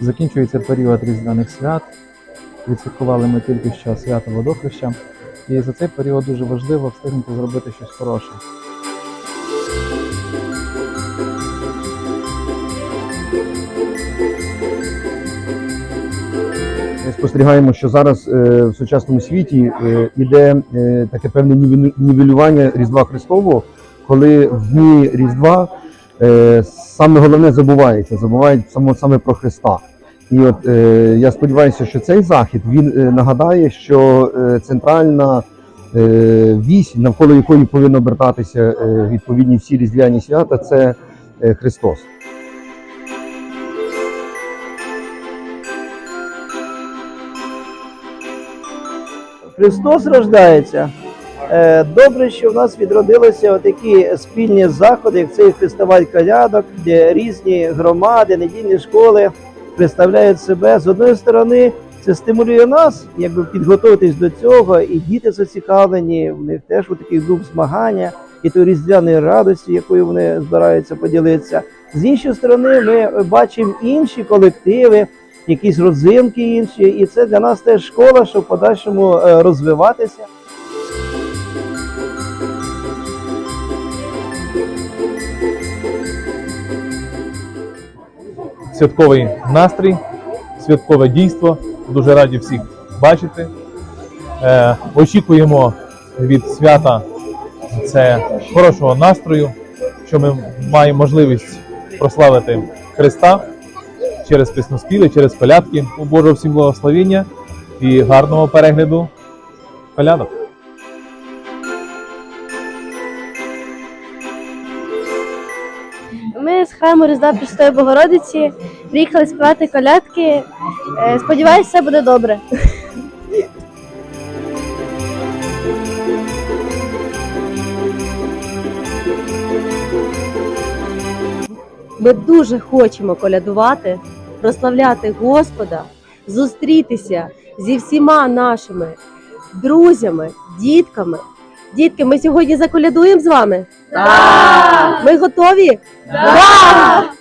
Закінчується період різдвяних свят. Відсвяткували ми тільки що свято водохреща. І за цей період дуже важливо встигнути зробити щось хороше. Ми спостерігаємо, що зараз е, в сучасному світі е, іде е, таке певне нівелювання Різдва Христового, коли в дні Різдва е, саме головне забувається, забувають само, саме про Христа. І от е, я сподіваюся, що цей захід він е, нагадає, що е, центральна е, вісь, навколо якої повинно обертатися е, відповідні всі різдвяні свята, це е, Христос. Христос рождається. Е, Добре, що в нас відродилися такі спільні заходи, як цей фестиваль калядок, де різні громади, недільні школи представляють себе. З одної сторони, це стимулює нас, якби підготуватись до цього, і діти зацікавлені, в них теж у такий дух змагання і тої різдвяної радості, якою вони збираються поділитися. З іншої сторони, ми бачимо інші колективи, якісь родзинки інші, і це для нас теж школа, щоб в подальшому е, розвиватися. Святковий настрій, святкове дійство. Дуже раді всіх бачити. Е, очікуємо від свята це хорошого настрою, що ми маємо можливість прославити Христа через пісноспіви, через колядки. У Божого всім благословіння і гарного перегляду колядок. Храму Різдва Пресвятої Богородиці приїхали співати колядки. Е, Сподіваюсь, все буде добре. Ми дуже хочемо колядувати, прославляти Господа, зустрітися зі всіма нашими друзями, дітками. Дітки, ми сьогодні заколядуємо з вами? Так! Ми готові? Так!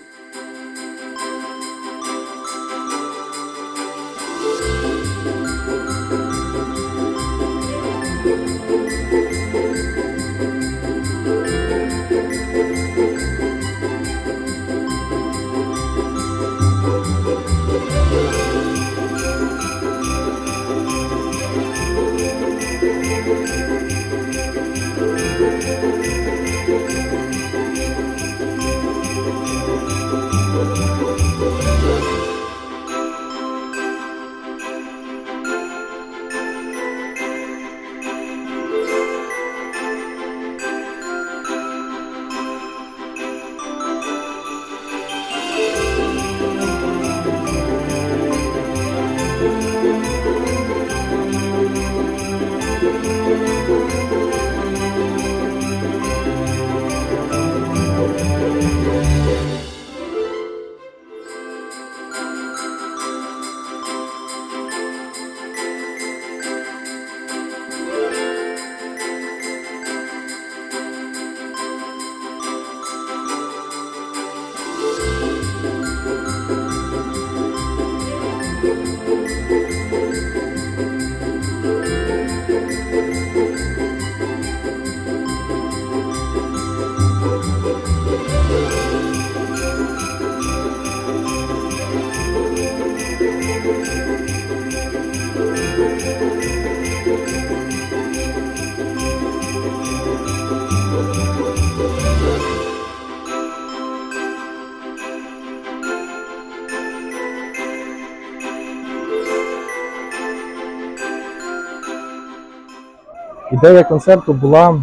Ідея концерту була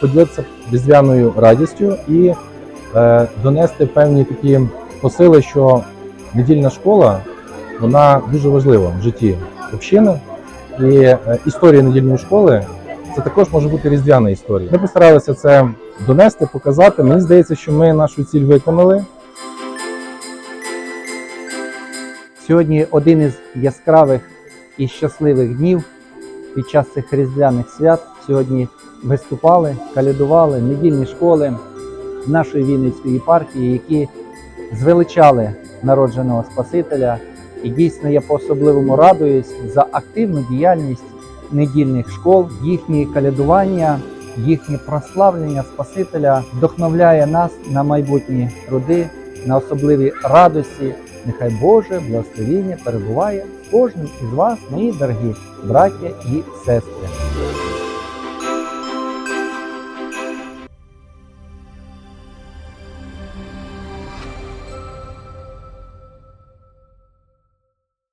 поділитися різдвяною радістю і е, донести певні такі посили, що недільна школа вона дуже важлива в житті общини. І е, історія недільної школи це також може бути різдвяна історія. Ми постаралися це донести, показати. Мені здається, що ми нашу ціль виконали. Сьогодні один із яскравих і щасливих днів під час цих різдвяних свят. Сьогодні виступали, калядували недільні школи нашої Вінницької єпархії, які звеличали народженого Спасителя. І дійсно я по-особливому радуюсь за активну діяльність недільних школ, їхні калядування, їхнє прославлення Спасителя вдохновляє нас на майбутні труди, на особливі радості. Нехай Боже благословіння перебуває кожним із вас, мої дорогі браття і сестри.